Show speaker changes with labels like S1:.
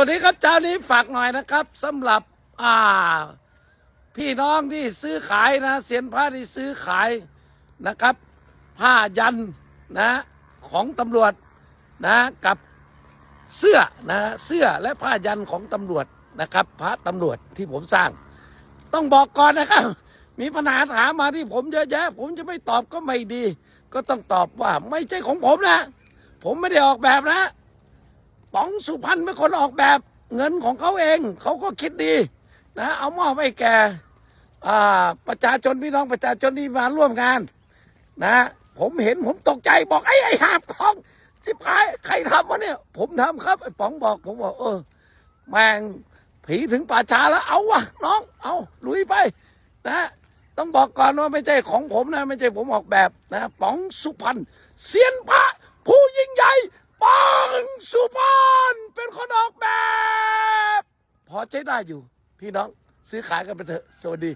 S1: วัสดีครับเจ้านี้ฝากหน่อยนะครับสำหรับอ่า พี่น้องที่ซื้อขายนะเสียนผ้าที่ซื้อขายนะครับ ผ้ายันนะของตำรวจนะกับเสื้อนะเสื้อและผ้ายันของตำรวจนะครับพระตำรวจที่ผมสร้าง ต้องบอกก่อนนะครับ มีปัญหาถามมาที่ผมเยอะแยะ ผมจะไม่ตอบก็ไม่ดี ก็ต้องตอบว่าไม่ใช่ของผมนะ ผมไม่ได้ออกแบบนะ ป๋องสุพรรณเป็นคนออกแบบเงินของเขาเอง เขาก็คิดดีนะเอามอบให้แก่ประชาชนพี่น้องประชาชนที่มาร่วมงาน นะ ผมเห็นผมตกใจบอกไอ้ไอ้หาบของที่พายใครทำวะเนี่ย ผมทำครับไอ้ป๋องบอกผมบอกเออแมงผีถึงป่าช้าแล้วเอาวะน้อง เอาลุยไป นะ ต้องบอกก่อนว่าไม่ใช่ของผมนะ ไม่ใช่ผมออกแบบนะป๋องสุพรรณเซียนพระผู้ยิ่งใหญ่ ปองสุพรรณเป็นคนออกแบบ พอใช้ได้อยู่ พี่น้องซื้อขายกันไปเถอะสวัสดี